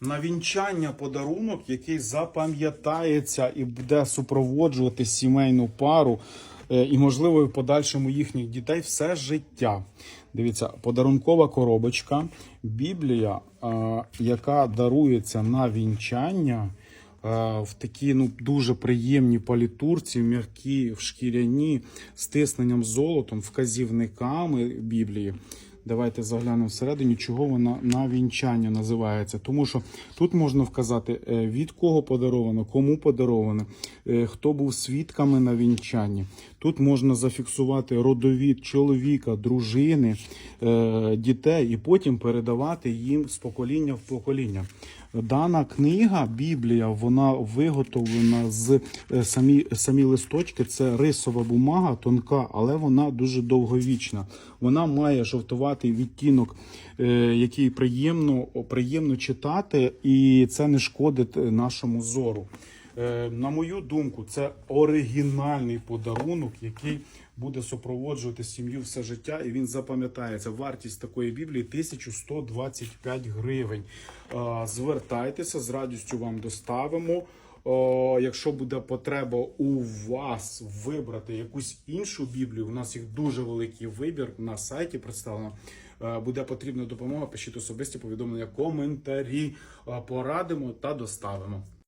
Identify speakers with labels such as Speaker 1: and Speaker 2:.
Speaker 1: на вінчання подарунок, який запам'ятається і буде супроводжувати сімейну пару е, і, можливо, в подальшому їхніх дітей все життя. Дивіться, подарункова коробочка, Біблія, е, яка дарується на вінчання. е, В такі ну дуже приємні палітурці, м'які, в шкіряні, з тисненням золотом, вказівниками Біблії. Давайте заглянемо всередині, чого вона на вінчання називається. Тому що тут можна вказати, е, від кого подаровано, кому подаровано, е, хто був свідками на вінчанні. Тут можна зафіксувати родовід чоловіка, дружини, дітей і потім передавати їм з покоління в покоління. Дана книга, Біблія, вона виготовлена з е, самі, самі листочки. Це рисова бумага, тонка, але вона дуже довговічна. Вона має жовтуватий відтінок, е, який приємно, приємно читати, і це не шкодить е, нашому зору. Е, На мою думку, це оригінальний подарунок, який буде супроводжувати сім'ю все життя, і він запам'ятається. Вартість такої біблії 1125 гривень. Е, Звертайтеся, з радістю вам доставимо. О, якщо буде потреба у вас вибрати якусь іншу біблію, у нас їх дуже великий вибір на сайті представлено. Е, Буде потрібна допомога, пишіть особисті повідомлення, коментарі, Е, порадимо та доставимо.